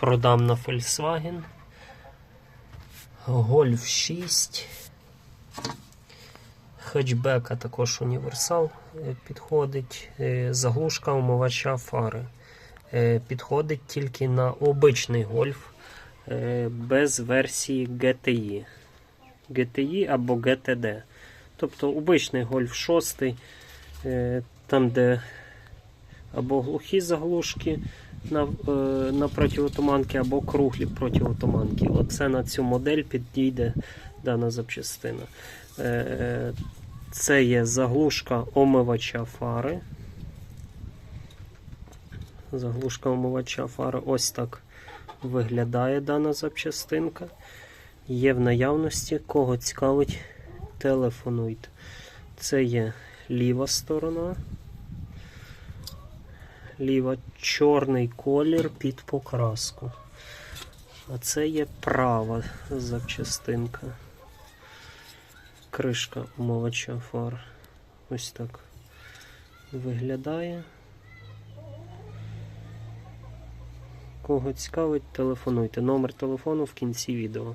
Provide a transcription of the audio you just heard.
продам на Volkswagen. Golf 6. Хетчбека також універсал е, підходить. Е, Заглушка омивача фари. Е, Підходить тільки на обичний гольф без версії GTI. GTI або GTD. Тобто обичний гольф 6, е, там, де або глухі заглушки на, е, на протиотуманки, або круглі протиотуманки. Оце на цю модель підійде дана запчастина. Е, Це є заглушка омивача фари. Заглушка омивача фари ось так виглядає дана запчастинка. Є в наявності, кого цікавить, телефонуйте. Це є ліва сторона. Ліва чорний колір під покраску. А це є права запчастинка. Кришка умивача фар. Ось так виглядає. Кого цікавить, телефонуйте. Номер телефону в кінці відео.